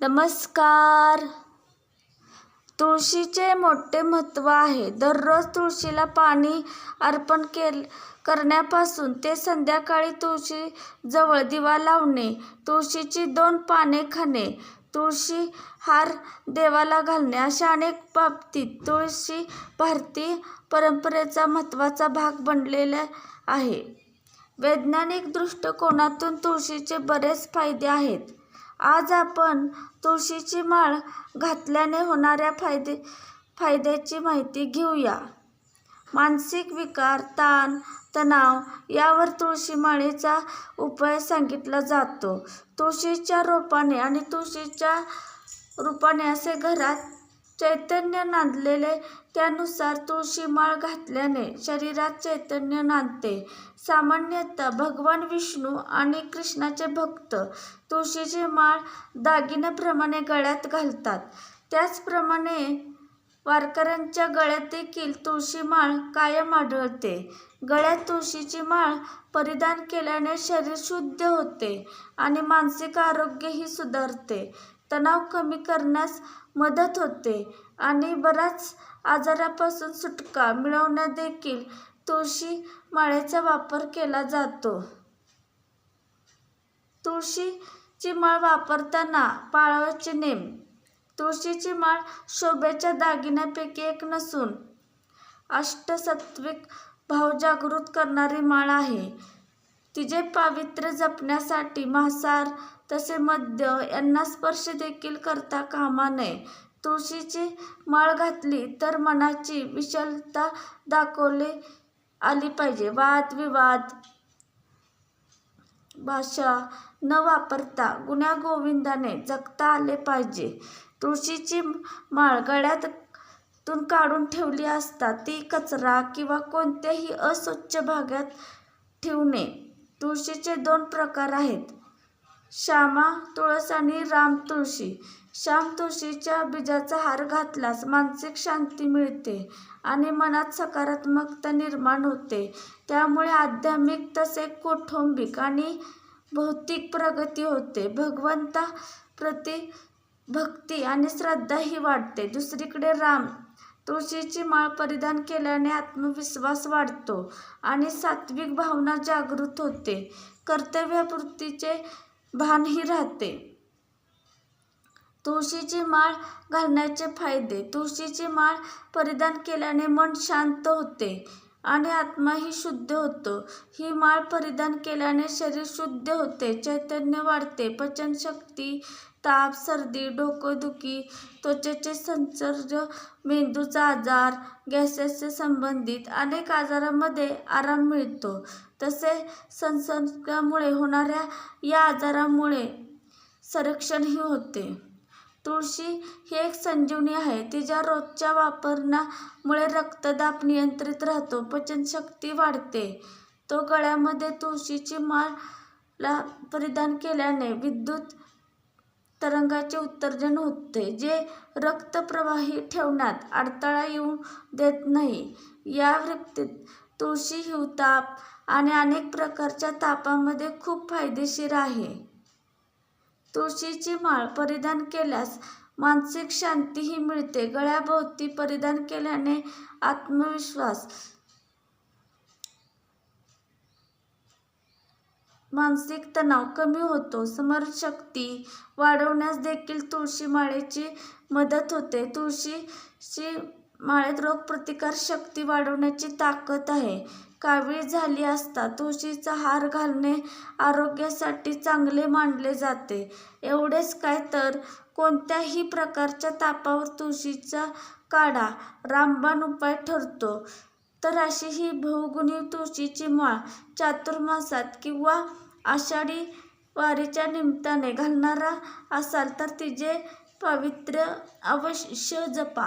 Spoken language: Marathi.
नमस्कार. तुळशीचे मोठे महत्त्व आहे. दररोज तुळशीला पाणी अर्पण केल करण्यापासून ते संध्याकाळी तुळशीजवळ दिवा लावणे तुळशीची दोन पाने खाणे तुळशी हार देवाला घालणे अशा अनेक बाबतीत तुळशी भारतीय परंपरेचा महत्त्वाचा भाग बनलेला आहे. वैज्ञानिक दृष्टिकोनातून तुळशीचे बरेच फायदे आहेत. आज आपण तुळशीची माळ घातल्याने होणाऱ्या फायदे फायद्याची माहिती घेऊया. मानसिक विकार ताण तणाव यावर तुळशी माळेचा उपाय सांगितला जातो. तुळशीच्या रोपाने आणि तुळशीच्या रूपाने असे घरात चैतन्य नांदलेले त्यानुसार तुळशीमाळ घातल्याने शरीरात चैतन्य नांदते. सामान्यतः भगवान विष्णू आणि कृष्णाचे भक्त तुळशीची माळ दागिन्याप्रमाणे गळ्यात घालतात. त्याचप्रमाणे वारकऱ्यांच्या गळ्यात देखील तुळशी माळ कायम आढळते. गळ्यात तुळशीची माळ परिधान केल्याने शरीर शुद्ध होते आणि मानसिक आरोग्यही सुधारते. तणाव कमी करण्यास मदत होते आणि बऱ्याच आजारापासून सुटका मिळवण्यात देखील तुळशी माळेचा वापर केला जातो. तुळशीची माळ वापरताना पाळावयाचे नेम. तुळशीची माळ शोभेच्या दागिन्यापैकी एक नसून अष्टसत्विक भाव जागृत करणारी माळ आहे. तिचे पावित्र्य जपण्यासाठी मांसार तसे मद्य यांना स्पर्श देखील करता कामा नये. तुळशीची माळ घातली तर मनाची विशालता दाखवली आली पाहिजे. वाद विवाद भाषा न वापरता गुण्यागोविंदाने जगता आले पाहिजे. तुळशीची माळ गळ्यातून काढून ठेवली असता ती कचरा किंवा कोणत्याही अस्वच्छ भागात ठेवणे तुळशीचे दोन प्रकार आहेत. श्यामा तुळस आणि राम तुळशी. श्याम तुळशीच्या बीजाचा हार घातल्यास मानसिक शांती मिळते आणि मनात सकारात्मकता निर्माण होते. त्यामुळे आध्यात्मिक तसे कौटुंबिक आणि भौतिक प्रगती होते. भगवंता प्रति भक्ती आणि श्रद्धाही वाढते. दुसरीकडे राम तुळशीची माळ परिधान केल्याने आत्मविश्वास वाढतो आणि सात्विक भावना जागृत होते. कर्तव्यपूर्तीचे भानही राहते. तुळशीची माळ घालण्याचे फायदे तुळशीची माळ परिधान केल्याने मन शांत होते. आणि आत्माही शुद्ध होतो. ही माळ परिधान केल्याने शरीर शुद्ध होते. चैतन्य वाढते. पचनशक्ती ताप सर्दी डोकोदुखी त्वचेचे संसर्ग मेंदूचा आजार गॅसेसचे संबंधित अनेक आजारांमध्ये आराम मिळतो. तसे संसर्गामुळे होणाऱ्या या आजारामुळे संरक्षणही होते. तुळशी ही एक संजीवनी आहे. तिच्या रोजच्या वापरण्यामुळे रक्तदाब नियंत्रित राहतो पचनशक्ती वाढते. तो गळ्यामध्ये तुळशीची माळला परिधान केल्याने विद्युत तरंगाचे उत्सर्जन होते जे रक्तप्रवाही ठेवण्यात अडथळा येऊ देत नाही. या व्यक्तीत तुळशी हिवताप आणि अनेक प्रकारच्या तापामध्ये खूप फायदेशीर आहे. तुळशीची माळ परिधान केल्यास मानसिक शांतीही मिळते. गळ्याभोवती परिधान केल्याने आत्मविश्वास मानसिक तणाव कमी होतो. समरशक्ती वाढवण्यास देखील तुळशी माळेची मदत होते. तुळशीची माळेत रोगप्रतिकार शक्ती वाढवण्याची ताकद आहे. कावीळ झाली असता तुळशीचा हार घालणे आरोग्यासाठी चांगले मानले जाते. एवढेच काय तर कोणत्याही प्रकारच्या तापावर तुळशीचा काढा रामबाण उपाय ठरतो. तर अशी ही बहुगुणी तुळशीची माळ चातुर्मासात किंवा आषाढी वारीच्या निमित्ताने घालणारा असाल तर तिचे पावित्र्य अवश्य जपा.